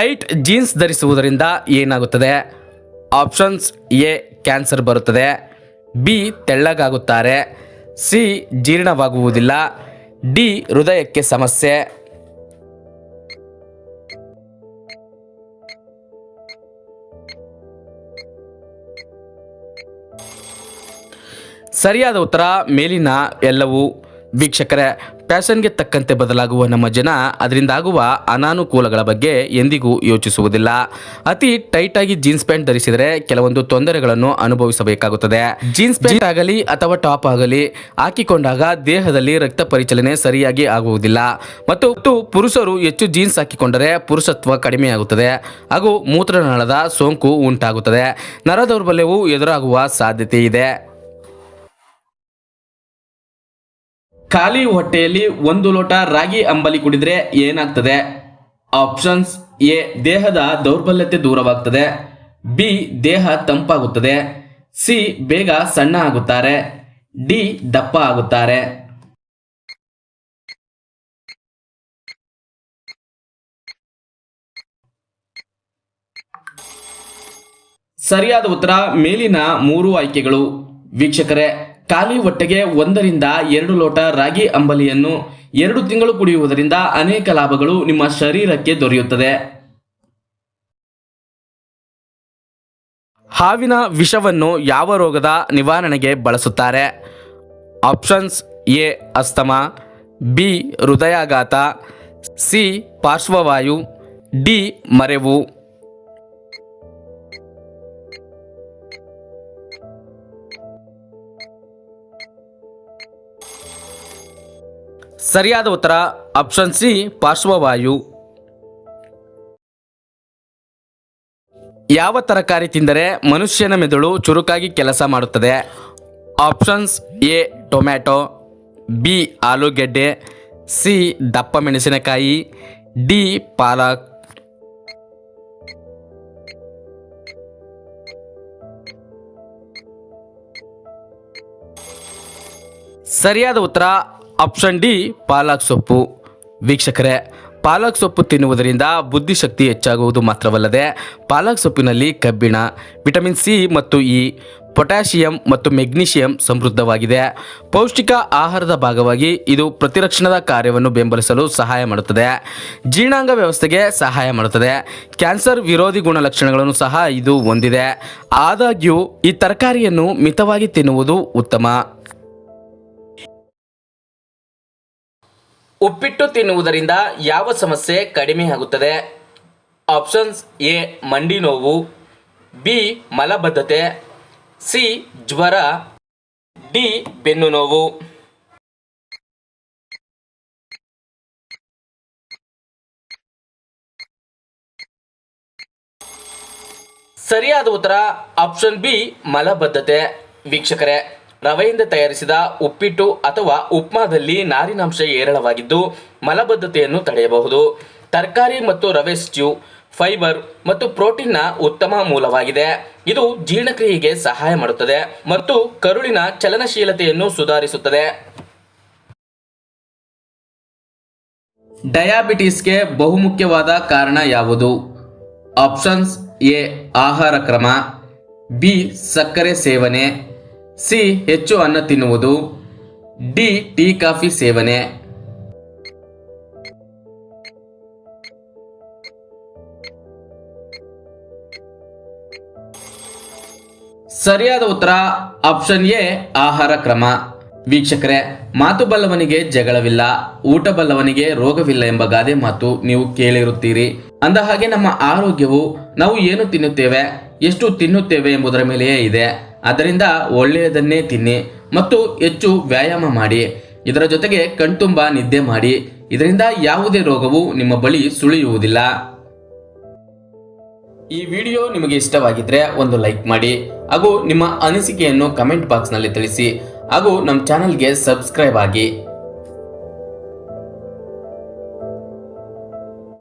Tight jeans ಧರಿಸುವುದರಿಂದ ಏನಾಗುತ್ತದೆ? Options A, cancer ಬರುತ್ತದೆ. ಬಿ, ತೆಳ್ಳಗಾಗುತ್ತಾರೆ. ಸಿ, ಜೀರ್ಣವಾಗುವುದಿಲ್ಲ. ಡಿ, ಹೃದಯಕ್ಕೆ ಸಮಸ್ಯೆ. ಸರಿಯಾದ ಉತ್ತರ ಮೇಲಿನ ಎಲ್ಲವೂ ವೀಕ್ಷಕರೇ ಫ್ಯಾಷನ್ಗೆ ತಕ್ಕಂತೆ ಬದಲಾಗುವ ನಮ್ಮ ಜನ ಅದರಿಂದಾಗುವ ಅನಾನುಕೂಲಗಳ ಬಗ್ಗೆ ಎಂದಿಗೂ ಯೋಚಿಸುವುದಿಲ್ಲ. ಅತಿ ಟೈಟ್ ಆಗಿ ಜೀನ್ಸ್ ಪ್ಯಾಂಟ್ ಧರಿಸಿದರೆ ಕೆಲವೊಂದು ತೊಂದರೆಗಳನ್ನು ಅನುಭವಿಸಬೇಕಾಗುತ್ತದೆ. ಜೀನ್ಸ್ ಪ್ಯಾಂಟ್ ಆಗಲಿ ಅಥವಾ ಟಾಪ್ ಆಗಲಿ ಹಾಕಿಕೊಂಡಾಗ ದೇಹದಲ್ಲಿ ರಕ್ತ ಪರಿಚಲನೆ ಸರಿಯಾಗಿ ಆಗುವುದಿಲ್ಲ. ಮತ್ತು ಮತ್ತು ಪುರುಷರು ಹೆಚ್ಚು ಜೀನ್ಸ್ ಹಾಕಿಕೊಂಡರೆ ಪುರುಷತ್ವ ಕಡಿಮೆಯಾಗುತ್ತದೆ. ಹಾಗೂ ಮೂತ್ರನಾಳದ ಸೋಂಕು ಉಂಟಾಗುತ್ತದೆ. ನರ ದೌರ್ಬಲ್ಯವು ಎದುರಾಗುವ ಸಾಧ್ಯತೆ ಇದೆ ಖಾಲಿ ಹೊಟ್ಟೆಯಲ್ಲಿ ಒಂದು ಲೋಟ ರಾಗಿ ಅಂಬಲಿ ಕುಡಿದ್ರೆ ಏನಾಗ್ತದೆ? ಆಪ್ಷನ್ಸ್ ಎ, ದೇಹದ ದೌರ್ಬಲ್ಯತೆ ದೂರವಾಗ್ತದೆ. ಬಿ, ದೇಹ ತಂಪಾಗುತ್ತದೆ. ಸಿ, ಬೇಗ ಸಣ್ಣ ಆಗುತ್ತಾರೆ. ಡಿ, ದಪ್ಪ ಆಗುತ್ತಾರೆ. ಸರಿಯಾದ ಉತ್ತರ ಮೇಲಿನ ಮೂರು ಆಯ್ಕೆಗಳು. ವೀಕ್ಷಕರೇ ಖಾಲಿ ಹೊಟ್ಟೆಗೆ ಒಂದರಿಂದ ಎರಡು ಲೋಟ ರಾಗಿ ಅಂಬಲಿಯನ್ನು ಎರಡು ತಿಂಗಳು ಕುಡಿಯುವುದರಿಂದ ಅನೇಕ ಲಾಭಗಳು ನಿಮ್ಮ ಶರೀರಕ್ಕೆ ದೊರೆಯುತ್ತದೆ. ಹಾವಿನ ವಿಷವನ್ನು ಯಾವ ರೋಗದ ನಿವಾರಣೆಗೆ ಬಳಸುತ್ತಾರೆ? ಆಪ್ಷನ್ಸ್ ಎ, ಅಸ್ತಮ, ಬಿ, ಹೃದಯಾಘಾತ, ಸಿ, ಪಾರ್ಶ್ವವಾಯು, ಡಿ, ಮರೆವು. ಸರಿಯಾದ ಉತ್ತರ ಆಪ್ಷನ್ ಸಿ, ಪಾರ್ಶ್ವವಾಯು. ಯಾವ ತರಕಾರಿ ತಿಂದರೆ ಮನುಷ್ಯನ ಮೆದುಳು ಚುರುಕಾಗಿ ಕೆಲಸ ಮಾಡುತ್ತದೆ? ಆಪ್ಷನ್ಸ್ ಎ, ಟೊಮ್ಯಾಟೊ, ಬಿ, ಆಲೂಗೆಡ್ಡೆ, ಸಿ, ದಪ್ಪ ಮೆಣಸಿನಕಾಯಿ, ಡಿ, ಪಾಲಕ್. ಸರಿಯಾದ ಉತ್ತರ ಆಪ್ಷನ್ ಡಿ, ಪಾಲಕ್ ಸೊಪ್ಪು. ವೀಕ್ಷಕರೇ, ಪಾಲಕ್ ಸೊಪ್ಪು ತಿನ್ನುವುದರಿಂದ ಬುದ್ಧಿಶಕ್ತಿ ಹೆಚ್ಚಾಗುವುದು ಮಾತ್ರವಲ್ಲದೆ ಪಾಲಕ್ ಸೊಪ್ಪಿನಲ್ಲಿ ಕಬ್ಬಿಣ, ವಿಟಮಿನ್ ಸಿ ಮತ್ತು ಇ, ಪೊಟ್ಯಾಷಿಯಂ ಮತ್ತು ಮೆಗ್ನೀಷಿಯಂ ಸಮೃದ್ಧವಾಗಿದೆ. ಪೌಷ್ಟಿಕ ಆಹಾರದ ಭಾಗವಾಗಿ ಇದು ಪ್ರತಿರಕ್ಷಣದ ಕಾರ್ಯವನ್ನು ಬೆಂಬಲಿಸಲು ಸಹಾಯ ಮಾಡುತ್ತದೆ. ಜೀರ್ಣಾಂಗ ವ್ಯವಸ್ಥೆಗೆ ಸಹಾಯ ಮಾಡುತ್ತದೆ. ಕ್ಯಾನ್ಸರ್ ವಿರೋಧಿ ಗುಣಲಕ್ಷಣಗಳನ್ನು ಸಹ ಇದು ಹೊಂದಿದೆ. ಆದಾಗ್ಯೂ, ಈ ತರಕಾರಿಯನ್ನು ಮಿತವಾಗಿ ತಿನ್ನುವುದು ಉತ್ತಮ. ಉಪ್ಪಿಟ್ಟು ತಿನ್ನುವುದರಿಂದ ಯಾವ ಸಮಸ್ಯೆ ಕಡಿಮೆಯಾಗುತ್ತದೆ ಆಪ್ಷನ್ಸ್ ಎ, ಮಂಡಿ ನೋವು, ಬಿ, ಮಲಬದ್ಧತೆ, ಸಿ, ಜ್ವರ, ಡಿ, ಬೆನ್ನು ನೋವು. ಸರಿಯಾದ ಉತ್ತರ ಆಪ್ಷನ್ ಬಿ, ಮಲಬದ್ಧತೆ. ವೀಕ್ಷಕರೇ ರವೆಯಿಂದ ತಯಾರಿಸಿದ ಉಪ್ಪಿಟ್ಟು ಅಥವಾ ಉಪ್ಮಾದಲ್ಲಿ ನಾರಿನಾಂಶ ಏರಳವಾಗಿದ್ದು ಮಲಬದ್ಧತೆಯನ್ನು ತಡೆಯಬಹುದು. ತರಕಾರಿ ಮತ್ತು ರವೆ ಸ್ಟ್ಯೂ ಫೈಬರ್ ಮತ್ತು ಪ್ರೋಟೀನ್ನ ಉತ್ತಮ ಮೂಲವಾಗಿದೆ. ಇದು ಜೀರ್ಣಕ್ರಿಯೆಗೆ ಸಹಾಯ ಮಾಡುತ್ತದೆ ಮತ್ತು ಕರುಳಿನ ಚಲನಶೀಲತೆಯನ್ನು ಸುಧಾರಿಸುತ್ತದೆ. ಡಯಾಬಿಟೀಸ್ಗೆ ಬಹುಮುಖ್ಯವಾದ ಕಾರಣ ಯಾವುದು? ಆಪ್ಷನ್ಸ್ ಎ, ಆಹಾರ ಕ್ರಮ, ಬಿ, ಸಕ್ಕರೆ ಸೇವನೆ ಸಿ ಹೆಚ್ಚು ಅನ್ನ ತಿನ್ನುವುದು. ಡಿ ಟೀ ಕಾಫಿ ಸೇವನೆ. ಸರಿಯಾದ ಉತ್ತರ ಆಪ್ಷನ್ ಎ ಆಹಾರ ಕ್ರಮ. ವೀಕ್ಷಕರೇ, ಮಾತು ಬಲ್ಲವನಿಗೆ ಜಗಳವಿಲ್ಲ, ಊಟ ಬಲ್ಲವನಿಗೆ ರೋಗವಿಲ್ಲ ಎಂಬ ಗಾದೆ ಮಾತು ನೀವು ಕೇಳಿರುತ್ತೀರಿ. ಅಂದ ಹಾಗೆ ನಮ್ಮ ಆರೋಗ್ಯವು ನಾವು ಏನು ತಿನ್ನುತ್ತೇವೆ, ಎಷ್ಟು ತಿನ್ನುತ್ತೇವೆ ಎಂಬುದರ ಮೇಲೆಯೇ ಇದೆ. ಅದರಿಂದ ಒಳ್ಳೆಯದನ್ನೇ ತಿನ್ನಿ ಮತ್ತು ಹೆಚ್ಚು ವ್ಯಾಯಾಮ ಮಾಡಿ. ಇದರ ಜೊತೆಗೆ ಕಣ್ತುಂಬ ನಿದ್ದೆ ಮಾಡಿ. ಇದರಿಂದ ಯಾವುದೇ ರೋಗವು ನಿಮ್ಮ ಬಳಿ ಸುಳಿಯುವುದಿಲ್ಲ. ಈ ವಿಡಿಯೋ ನಿಮಗೆ ಇಷ್ಟವಾಗಿದ್ರೆ ಒಂದು ಲೈಕ್ ಮಾಡಿ ಹಾಗೂ ನಿಮ್ಮ ಅನಿಸಿಕೆಯನ್ನು ಕಮೆಂಟ್ ಬಾಕ್ಸ್ನಲ್ಲಿ ತಿಳಿಸಿ. ಹಾಗೂ ನಮ್ಮ ಚಾನಲ್ಗೆ ಸಬ್ಸ್ಕ್ರೈಬ್ ಆಗಿ.